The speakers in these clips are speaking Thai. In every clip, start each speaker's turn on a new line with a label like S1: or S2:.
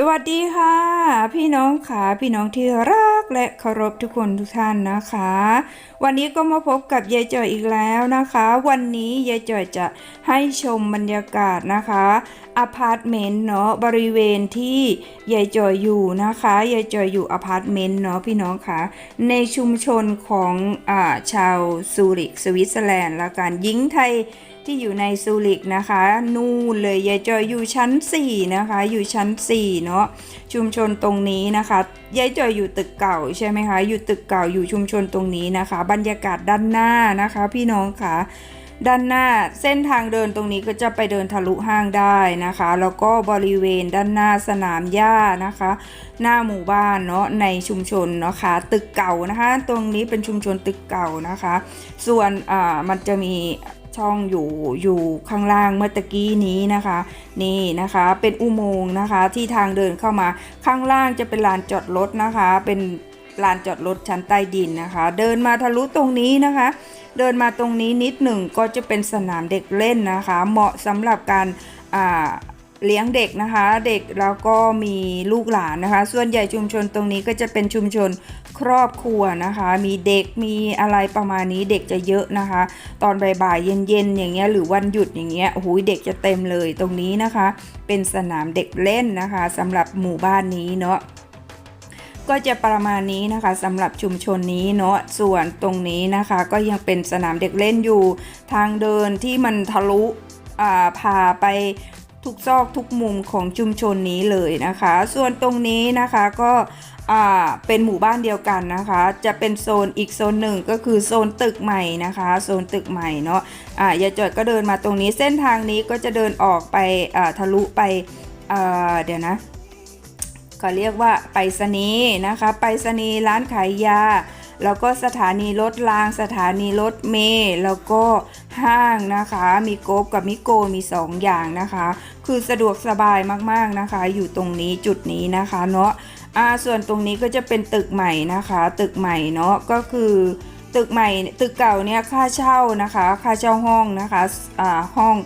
S1: สวัสดีค่ะ พี่น้องค่ะพี่น้องที่รักและเคารพทุกคนทุกท่านนะคะ วันนี้ก็มาพบกับยายจ่อยอีกแล้วนะคะ วันนี้ยายจ่อยจะให้ชมบรรยากาศนะคะอพาร์ตเมนต์เนาะบริเวณที่ยายจ่อยอยู่นะคะยายจ่อยอยู่อพาร์ตเมนต์เนาะพี่น้องค่ะในชุมชนของอาชาวซูริกสวิตเซอร์แลนด์และการยิงไทย ที่อยู่ในซูริกนะคะ นู่นเลยยายจอยอยู่ชั้น 4 นะคะ อยู่ชั้น 4 เนาะชุมชนตรงนี้นะคะยายจอยอยู่ตึกเก่าใช่ไหมคะ อยู่ตึกเก่าอยู่ชุมชนตรงนี้นะคะ บรรยากาศด้านหน้านะคะ พี่น้องค่ะด้านหน้าเส้นทางเดินตรงนี้ก็จะไปเดินทะลุห้างได้นะคะ แล้วก็บริเวณด้านหน้าสนามหญ้านะคะ หน้าหมู่บ้านเนาะในชุมชนเนาะคะ ตึกเก่านะคะ ตรงนี้เป็นชุมชนตึกเก่านะคะ ส่วนอ่ามันจะมี ช่องอยู่อยู่ข้างล่างเมื่อตะกี้นี้นะคะ นี่นะคะเป็นอุโมงค์นะคะที่ทางเดินเข้ามาข้างล่างจะเป็นลานจอดรถนะคะ เป็นลานจอดรถชั้นใต้ดินนะคะ เดินมาทะลุตรงนี้นะคะ เดินมาตรงนี้นิดหนึ่งก็จะเป็นสนามเด็กเล่นนะคะ เหมาะสำหรับการอ่า เลี้ยงเด็กนะคะ เด็กแล้วก็มีลูกหลานนะคะ ส่วนใหญ่ชุมชนตรงนี้ก็จะเป็นชุมชนครอบครัวนะคะ มีเด็กมีอะไรประมาณนี้เด็กจะเยอะนะคะ ตอนบ่ายๆเย็นๆอย่างเงี้ยหรือวันหยุดอย่างเงี้ยโอ้โหเด็กจะเต็มเลยตรงนี้นะคะ เป็นสนามเด็กเล่นนะคะสำหรับหมู่บ้านนี้เนาะก็จะประมาณนี้นะคะสำหรับชุมชนนี้เนาะส่วนตรงนี้นะคะ ก็ยังเป็นสนามเด็กเล่นอยู่ ทางเดินที่มันทะลุอ่าพาไป ทุกซอกทุกมุมของชุมชนนี้เลยนะคะ ส่วนตรงนี้นะคะก็เป็นหมู่บ้านเดียวกันนะคะ จะเป็นโซนอีกโซนหนึ่งก็คือโซนตึกใหม่นะคะ โซนตึกใหม่เนาะอ่ายายจอยก็เดินมาตรงนี้เส้นทางนี้ก็จะเดินออกไปทะลุไปเดี๋ยวนะก็เรียกว่าไปรษณีย์นะคะ ไปรษณีย์ร้านขายยา แล้วก็สถานีรถราง สถานีรถเมล์แล้วก็ห้างนะคะ มีโกบกับมิโกมี2ออย่างนะคะ คือสะดวกสบายมากๆนะคะ อยู่ตรงนี้จุดนี้นะคะเนาะอ่าส่วนตรงนี้ก็จะเป็นตึกใหม่นะคะ ตึกใหม่เนาะก็คือตึกใหม่ตึกเก่าเนี่ยค่าเช่านะคะ ค่าเช่าห้องนะคะอ่าห้อง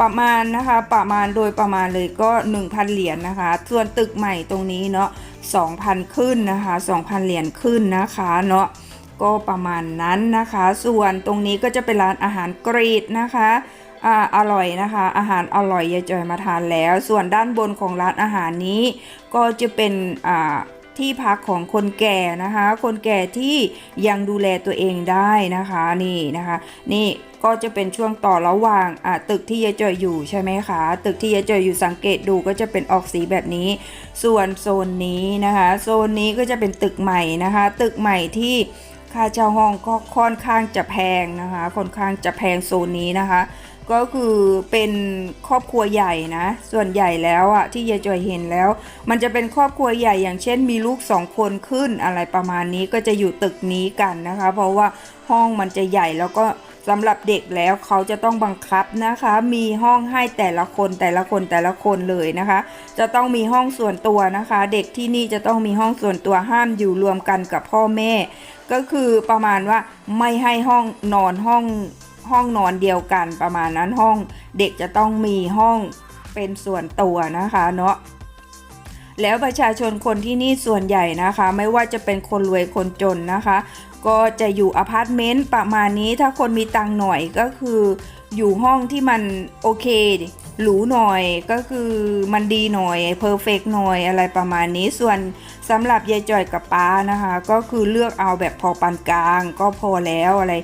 S1: ประมาณนะคะประมาณโดยประมาณเลยก็ 1,000 เหรียญนะคะ ส่วนตึกใหม่ตรงนี้เนาะ 2,000 ขึ้นนะคะ 2,000 เหรียญขึ้นนะคะเนาะก็ประมาณนั้นนะคะ ส่วนตรงนี้ก็จะเป็นร้านอาหารกรีกนะคะอ่าอร่อยนะคะ อาหารอร่อยยายจอยมาทานแล้ว ส่วนด้านบนของร้านอาหารนี้ก็จะเป็นอ่าที่พักของคนแก่นะคะ คนแก่ที่ยังดูแลตัวเองได้นะคะนี่นะคะ นี่ ก็จะเป็นช่วงต่อระหว่างอ่าตึกที่ยายจอยอยู่ใช่ไหมคะ ตึกที่ยายจอยอยู่สังเกตดูก็จะเป็นออกสีแบบนี้ ส่วนโซนนี้นะคะโซนนี้ก็จะเป็นตึกใหม่นะคะ ตึกใหม่ที่ค่าเช่าห้องก็ค่อนข้างจะแพงนะคะค่อนข้างจะแพงโซนนี้นะคะ ก็คือเป็นครอบครัวใหญ่นะ ส่วนใหญ่แล้วอะที่ยายจอยเห็นแล้ว มันจะเป็นครอบครัวใหญ่อย่างเช่น มีลูกสองคนขึ้นอะไรประมาณนี้ก็จะอยู่ตึกนี้กันนะคะ เพราะว่าห้องมันจะใหญ่แล้วก็สำหรับเด็กแล้วเขาจะต้องบังคับนะคะ มีห้องให้แต่ละคนแต่ละคนแต่ละคนเลยนะคะ จะต้องมีห้องส่วนตัวนะคะ เด็กที่นี่จะต้องมีห้องส่วนตัวห้ามอยู่รวมกันกับพ่อแม่ ก็คือประมาณว่าไม่ให้ห้องนอนห้อง ห้องนอนเดียวกันประมาณนั้นห้องเด็กจะต้องมีห้องเป็นส่วนตัวนะคะเนาะแล้วประชาชนคนที่นี่ส่วนใหญ่นะคะ ไม่ว่าจะเป็นคนรวยคนจนนะคะ ก็จะอยู่อพาร์ตเมนต์ประมาณนี้ถ้าคนมีตังหน่อยก็คืออยู่ห้องที่มันโอเคหรูหน่อยก็คือมันดีหน่อยเพอร์เฟกหน่อยอะไรประมาณนี้ส่วนสำหรับยายจ่อยกับป้านะคะ ก็คือเลือกเอาแบบพอปานกลางก็พอแล้วอะไร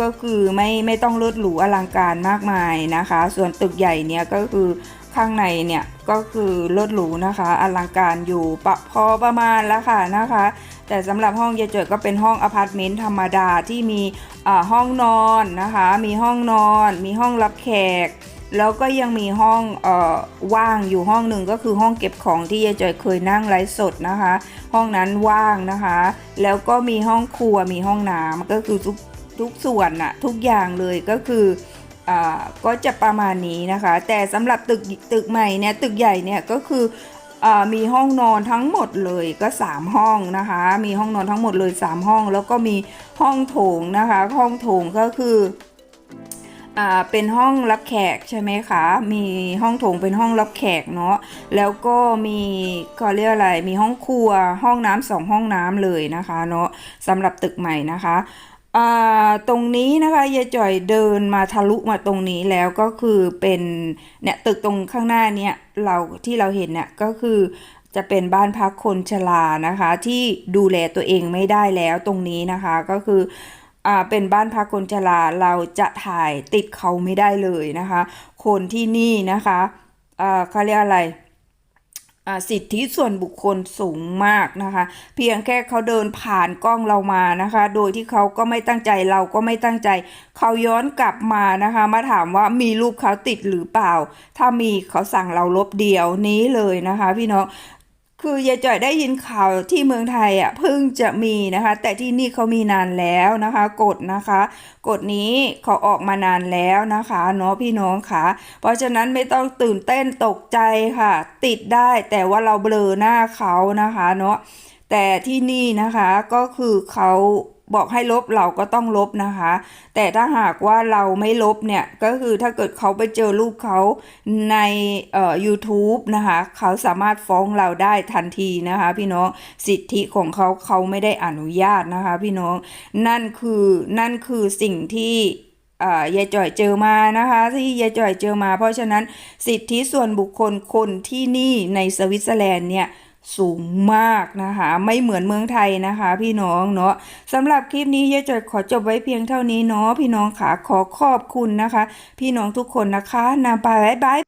S1: ก็คือไม่ไม่ต้องลิศหรูอลังการมากมายนะคะ ส่วนตึกใหญ่เนี่ยก็คือข้างในเนี่ยก็คือเลิศหรูนะคะ อลังการอยู่ปะพอประมาณแล้วค่ะนะคะ แต่สำหรับห้องยายเจิดก็เป็นห้องอพาร์ตเมนต์ธรรมดาที่มีห้องนอนนะคะ มีห้องนอน มีห้องรับแขก แล้วก็ยังมีห้องออว่างอยู่ห้องหนึ่งก็คือห้องเก็บของที่ยายจอยเคยนั่งไลฟ์สดนะคะ ห้องนั้นว่างนะคะ แล้วก็มีห้องครัวมีห้องน้ำก็คือ ทุกส่วนน่ะทุกอย่างเลยก็คืออ่าก็จะประมาณนี้นะคะ แต่สำหรับตึกตึกใหม่เนี่ยตึกใหญ่เนี่ยก็คืออมีห้องนอนทั้งหมดเลยก็ 3 ห้องนะคะ มีห้องนอนทั้งหมดเลย 3 ห้อง แล้วก็มีห้องโถงนะคะ ห้องโถงก็คือเป็นห้องรับแขกใช่ไหมคะ มีห้องโถงเป็นห้องรับแขกเนาะ แล้วก็มีเขาเรียกอะไร มีห้องครัว ห้องน้ำสองห้องน้ำเลยนะคะเนาะสำหรับตึกใหม่นะคะ ตรงนี้นะคะยายจ่อยเดินมาทะลุมาตรงนี้แล้วก็คือเป็นเนี่ยตึกตรงข้างหน้าเนี่ยเราที่เราเห็นเนี่ยก็คือจะเป็นบ้านพักคนชรานะคะ ที่ดูแลตัวเองไม่ได้แล้วตรงนี้นะคะก็คืออ่าเป็นบ้านพักคนชราเราจะถ่ายติดเขาไม่ได้เลยนะคะ คนที่นี่นะคะอ่าเขาเรียกอะไร สิทธิส่วนบุคคลสูงมากนะคะ เพียงแค่เขาเดินผ่านกล้องเรามานะคะ โดยที่เขาก็ไม่ตั้งใจเราก็ไม่ตั้งใจ เขาย้อนกลับมานะคะ มาถามว่ามีรูปเขาติดหรือเปล่า ถ้ามีเขาสั่งเราลบเดียวนี้เลยนะคะ พี่น้อง คือยายจ่อยได้ยินข่าวที่เมืองไทยอะเพิ่งจะมีนะคะ แต่ที่นี่เขามีนานแล้วนะคะ กฎนะคะ กฎนี้เขาออกมานานแล้วนะคะเนาะพี่น้องค่ะ เพราะฉะนั้นไม่ต้องตื่นเต้นตกใจค่ะ ติดได้แต่ว่าเราเบลอหน้าเขานะคะเนาะแต่ที่นี่นะคะก็คือเขา บอกให้ลบเราก็ต้องลบนะคะ แต่ถ้าหากว่าเราไม่ลบเนี่ย ก็คือถ้าเกิดเขาไปเจอรูปเขาในเอ่อ u t u b e นะคะ เขาสามารถฟ้องเราได้ทันทีนะคะ พี่น้องสิทธิของเขาเขาไม่ได้อนุญาตนะคะ พี่น้องนั่นคือนั่นคือสิ่งที่ยายจ่อยเจอมานะคะที่ยายจ่อยเจอมา เพราะฉะนั้นสิทธิส่วนบุคคลคนที่นี่ในสวิตเซอร์แลนด์เนี่ย สูงมากนะคะ ไม่เหมือนเมืองไทยนะคะ พี่น้องเนาะสำหรับคลิปนี้ยายจอยขอจบไว้เพียงเท่านี้เนาะพี่น้องค่ะขอขอบคุณนะคะ พี่น้องทุกคนนะคะนำไปบายบาย